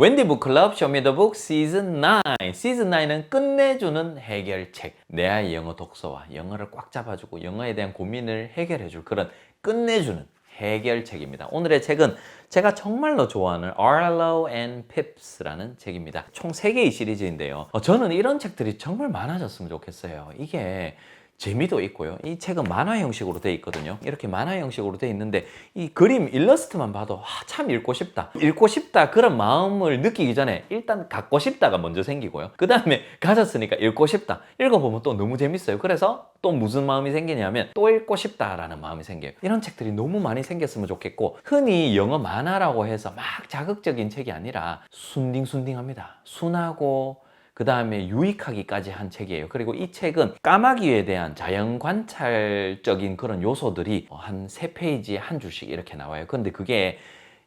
웬디 북클럽 쇼미더북 시즌 9 시즌 9은 끝내주는 해결책. 내 아이 영어 독서와 영어를 꽉 잡아주고 영어에 대한 고민을 해결해줄 그런 끝내주는 해결책입니다. 오늘의 책은 제가 정말로 좋아하는 Arlo and Pips라는 책입니다. 총 3개의 시리즈인데요. 어, 저는 이런 책들이 정말 많아졌으면 좋겠어요. 이게 재미도 있고요. 이 책은 만화 형식으로 돼 있거든요. 이렇게 만화 형식으로 돼 있는데 이 그림 일러스트만 봐도 아, 참 읽고 싶다. 읽고 싶다 그런 마음을 느끼기 전에 일단 갖고 싶다가 먼저 생기고요. 그 다음에 가졌으니까 읽고 싶다. 읽어보면 또 너무 재밌어요. 그래서 또 무슨 마음이 생기냐면 또 읽고 싶다라는 마음이 생겨요. 이런 책들이 너무 많이 생겼으면 좋겠고 흔히 영어 만화라고 해서 막 자극적인 책이 아니라 순딩순딩합니다. 순하고 그 다음에 유익하기까지 한 책이에요. 그리고 이 책은 까마귀에 대한 자연 관찰적인 그런 요소들이 한 세 페이지에 한 줄씩 이렇게 나와요. 근데 그게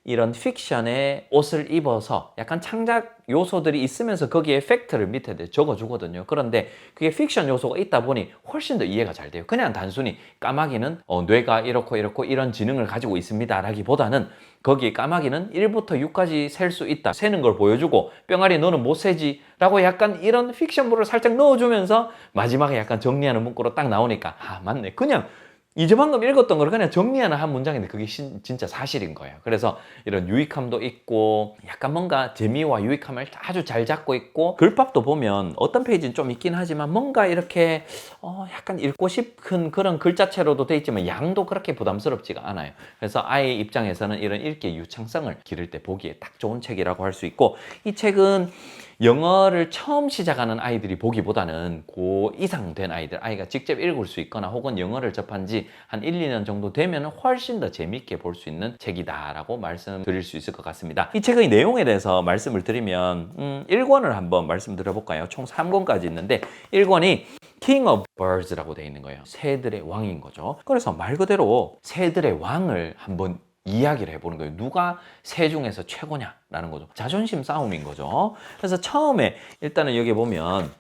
이런 픽션의 옷을 입어서 약간 창작 요소들이 있으면서 거기에 팩트를 밑에 적어주거든요. 그런데 그게 픽션 요소가 있다 보니 훨씬 더 이해가 잘 돼요. 그냥 단순히 까마귀는 어, 뇌가 이렇고 이렇고 이런 지능을 가지고 있습니다. 라기보다는 거기에 까마귀는 1부터 6까지 셀 수 있다. 세는 걸 보여주고 뿅아리 너는 못 세지. 라고 약간 이런 픽션물을 살짝 넣어주면서 마지막에 약간 정리하는 문구로 딱 나오니까 아 맞네. 그냥 이제 방금 읽었던 걸 그냥 정리하는 한 문장인데 그게 신- 진짜 사실인 거예요. 그래서 이런 유익함도 있고 약간 뭔가 재미와 유익함을 아주 잘 잡고 있고 글밥도 보면 어떤 페이지는 좀 있긴 하지만 뭔가 이렇게 어 약간 읽고 싶은 그런 글자체로도 돼 있지만 양도 그렇게 부담스럽지가 않아요. 그래서 아이 입장에서는 이런 읽기의 유창성을 기를 때 보기에 딱 좋은 책이라고 할 수 있고 이 책은 영어를 처음 시작하는 아이들이 보기보다는 고 이상 된 아이들, 아이가 직접 읽을 수 있거나 혹은 영어를 접한 지 한 1, 2년 정도 되면 훨씬 더 재밌게 볼 수 있는 책이다라고 말씀드릴 수 있을 것 같습니다. 이 책의 내용에 대해서 말씀을 드리면 음, 1권을 한번 말씀드려볼까요? 총 3권까지 있는데 1권이 King of Birds라고 되어 있는 거예요. 새들의 왕인 거죠. 그래서 말 그대로 새들의 왕을 한번 이야기를 해보는 거예요. 누가 새 중에서 최고냐라는 거죠. 자존심 싸움인 거죠. 그래서 처음에 일단은 여기 보면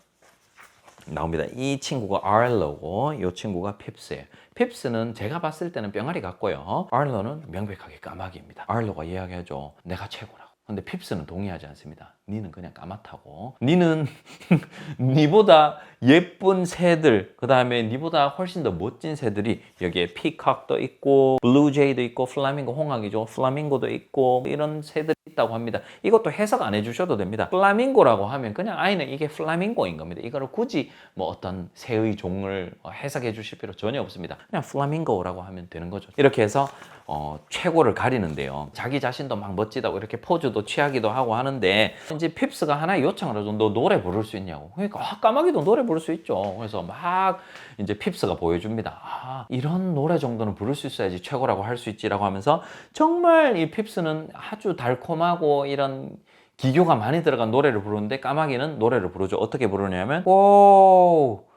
나옵니다. 이 친구가 arlo고 이 친구가 핍스예요. 핍스는 제가 봤을 때는 뿅아리 같고요. arlo는 명백하게 까마귀입니다. arlo가 이야기하죠. 내가 최고라고. 근데 핍스는 동의하지 않습니다. 니는 그냥 까맣다고. 니는 니보다 예쁜 새들, 그 다음에 니보다 훨씬 더 멋진 새들이 여기에 피커도 있고, 블루제이도 있고, 플라밍고 홍학이죠. 플라밍고도 있고, 이런 새들이 있다고 합니다. 이것도 해석 안 해주셔도 됩니다. 플라밍고라고 하면 그냥 아이는 이게 플라밍고인 겁니다. 이거를 굳이 뭐 어떤 새의 종을 해석해 주실 필요 전혀 없습니다. 그냥 플라밍고라고 하면 되는 거죠. 이렇게 해서 어, 최고를 가리는데요. 자기 자신도 막 멋지다고 이렇게 포즈도 취하기도 하고 하는데 이제 핍스가 하나 요청을 하죠. 너 노래 부를 수 있냐고. 그러니까 아, 까마귀도 노래 부를 수 있죠. 그래서 막 이제 핍스가 보여줍니다. 아, 이런 노래 정도는 부를 수 있어야지 최고라고 할 수 있지라고 하면서 정말 이 핍스는 아주 달콤하고 이런 기교가 많이 들어간 노래를 부르는데 까마귀는 노래를 부르죠. 어떻게 부르냐면 고고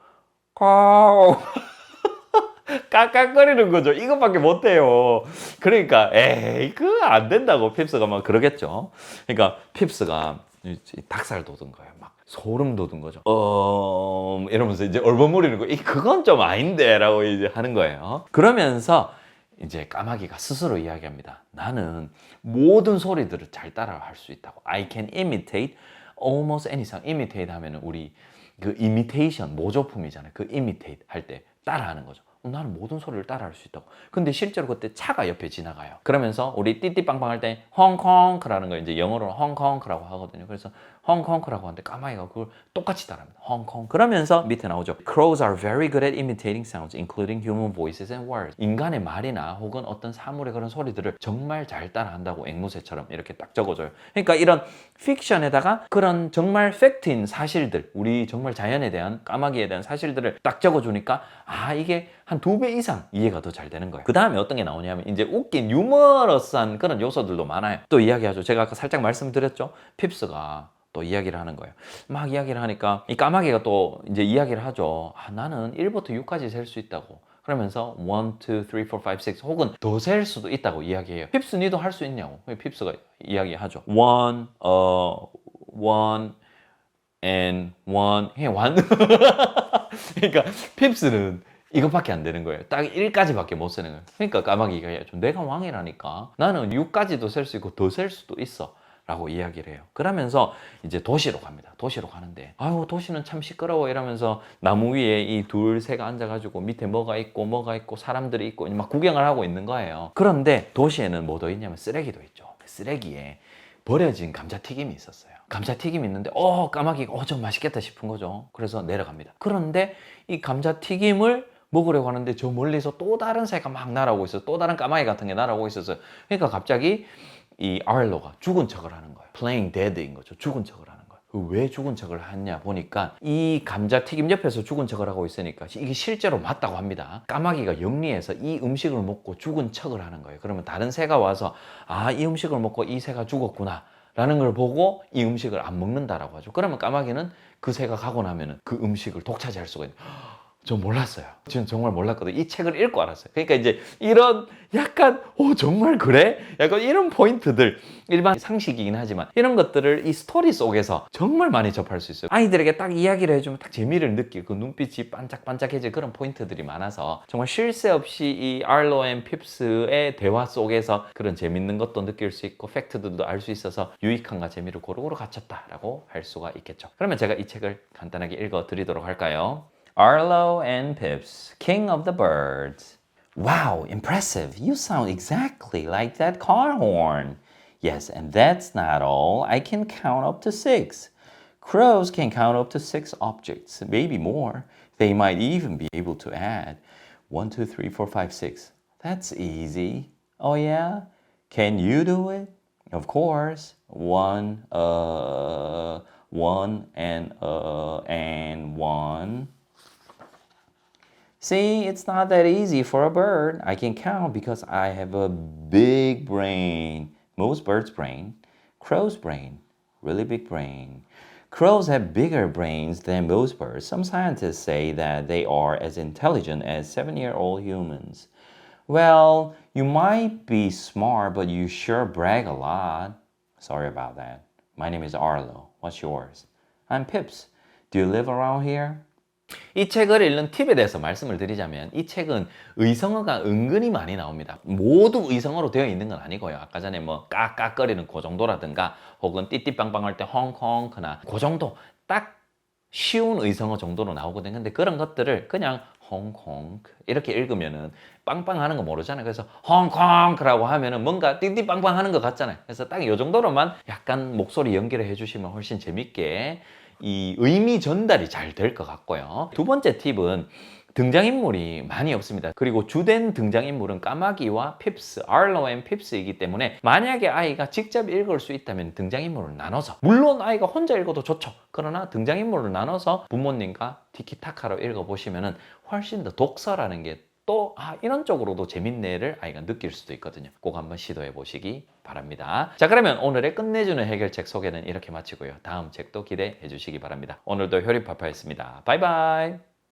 깍깍거리는 거죠. 이것밖에 못 해요. 그러니까 에이 그거 안 된다고 핍스가 막 그러겠죠. 그러니까 핍스가 닭살 돋은 거예요. 막 소름 돋은 거죠. 어 이러면서 이제 얼버무리는 거. 이 그건 좀 아닌데라고 이제 하는 거예요. 그러면서 이제 까마귀가 스스로 이야기합니다. 나는 모든 소리들을 잘 따라할 수 있다고. I can imitate almost any sound. imitate 하면은 우리 그 imitation 모조품이잖아요. 그 imitate 할 때 따라하는 거죠. 어, 나는 모든 소리를 따라할 수 있다고. 근데 실제로 그때 차가 옆에 지나가요. 그러면서 우리 띠띠빵빵 할 때 헝컹크라는 걸 이제 영어로 헝컹크라고 하거든요. 그래서 헝컹크라고 하는데 까마귀가 그걸 똑같이 따라합니다. 헝컹. 그러면서 밑에 나오죠. Crows are very good at imitating sounds, including human voices and words. 인간의 말이나 혹은 어떤 사물의 그런 소리들을 정말 잘 따라한다고 앵무새처럼 이렇게 딱 적어줘요. 그러니까 이런 픽션에다가 그런 정말 팩트인 사실들, 우리 정말 자연에 대한 까마귀에 대한 사실들을 딱 적어주니까 아 이게 한두 배 이상 이해가 더 잘 되는 거예요. 그 다음에 어떤 게 나오냐면 이제 웃긴 유머러스한 그런 요소들도 많아요. 또 이야기하죠. 제가 아까 살짝 말씀드렸죠. 핍스가 또 이야기를 하는 거예요. 막 이야기를 하니까 이 까마귀가 또 이제 이야기를 하죠. 아, 나는 1부터 6까지 셀 수 있다고. 그러면서 1, 2, 3, 4, 5, 6 혹은 더 셀 수도 있다고 이야기해요. 핍스 니도 할 수 있냐고. 핍스가 이야기하죠. 1, 어, 1, and 1, 해, 1. 그러니까 핍스는 이것밖에 안 되는 거예요. 딱 1까지밖에 못 쓰는 거예요. 그러니까 까마귀가 해야죠. 내가 왕이라니까. 나는 6까지도 셀 수 있고 더 셀 수도 있어. 라고 이야기를 해요. 그러면서 이제 도시로 갑니다. 도시로 가는데, 아유, 도시는 참 시끄러워. 이러면서 나무 위에 이 둘, 새가 앉아가지고 밑에 뭐가 있고, 뭐가 있고, 사람들이 있고, 막 구경을 하고 있는 거예요. 그런데 도시에는 뭐더 있냐면 쓰레기도 있죠. 쓰레기에 버려진 감자튀김이 있었어요. 감자튀김이 있는데, 어, 까마귀가, 어, 좀 맛있겠다 싶은 거죠. 그래서 내려갑니다. 그런데 이 감자튀김을 먹으려고 하는데 저 멀리서 또 다른 새가 막 날아오고 있어요. 또 다른 까마귀 같은 게 날아오고 있었어요. 그러니까 갑자기 이 아일로가 죽은 척을 하는 거예요. playing dead인 거죠. 죽은 척을 하는 거예요. 그왜 죽은 척을 하냐 보니까 이 감자튀김 옆에서 죽은 척을 하고 있으니까 이게 실제로 맞다고 합니다. 까마귀가 영리해서 이 음식을 먹고 죽은 척을 하는 거예요. 그러면 다른 새가 와서 아, 이 음식을 먹고 이 새가 죽었구나. 라는 걸 보고 이 음식을 안 먹는다라고 하죠. 그러면 까마귀는 그 새가 가고 나면은 그 음식을 독차지할 수가 있는. 저 몰랐어요. 저는 정말 몰랐거든요. 이 책을 읽고 알았어요. 그러니까 이제 이런 약간 오 정말 그래? 약간 이런 포인트들 일반 상식이긴 하지만 이런 것들을 이 스토리 속에서 정말 많이 접할 수 있어요. 아이들에게 딱 이야기를 해주면 딱 재미를 느끼고 그 눈빛이 반짝반짝해질 그런 포인트들이 많아서 정말 쉴 새 없이 이 알로 앤 핍스의 대화 속에서 그런 재밌는 것도 느낄 수 있고 팩트들도 알 수 있어서 유익함과 재미를 고루고루 갖췄다라고 할 수가 있겠죠. 그러면 제가 이 책을 간단하게 읽어 드리도록 할까요? Arlo and Pips, King of the Birds. Wow, impressive. You sound exactly like that car horn. Yes, and that's not all. I can count up to six. Crows can count up to six objects, maybe more. They might even be able to add one, two, three, four, five, six. That's easy. Oh, yeah? Can you do it? Of course. One, uh, one, and, uh, and one. See, it's not that easy for a bird. I can count because I have a big brain. Most birds' brain. Crow's brain. Really big brain. Crows have bigger brains than most birds. Some scientists say that they are as intelligent as seven year old humans. Well, you might be smart, but you sure brag a lot. Sorry about that. My name is Arlo. What's yours? I'm Pips. Do you live around here? 이 책을 읽는 팁에 대해서 말씀을 드리자면 이 책은 의성어가 은근히 많이 나옵니다. 모두 의성어로 되어 있는 건 아니고요. 아까 전에 뭐 까까거리는 그 정도라든가 혹은 띠띠빵빵 할 때 헝컹크나 그 정도 딱 쉬운 의성어 정도로 나오거든요. 근데 그런 것들을 그냥 헝컹 이렇게 읽으면은 빵빵 하는 거 모르잖아요. 그래서 헝컹크라고 하면은 뭔가 띠띠빵빵 하는 것 같잖아요. 그래서 딱 이 정도로만 약간 목소리 연결을 해주시면 훨씬 재밌게 이 의미 전달이 잘 될 것 같고요. 두 번째 팁은 등장인물이 많이 없습니다. 그리고 주된 등장인물은 까마귀와 핍스, 알로 앤 핍스이기 때문에 만약에 아이가 직접 읽을 수 있다면 등장인물을 나눠서 물론 아이가 혼자 읽어도 좋죠. 그러나 등장인물을 나눠서 부모님과 티키타카로 읽어보시면 훨씬 더 독서라는 게 또 아, 이런 쪽으로도 재밌네를 아이가 느낄 수도 있거든요. 꼭 한번 시도해 보시기 바랍니다. 자 그러면 오늘의 끝내주는 해결책 소개는 이렇게 마치고요. 다음 책도 기대해 주시기 바랍니다. 오늘도 효리파파였습니다. 바이바이.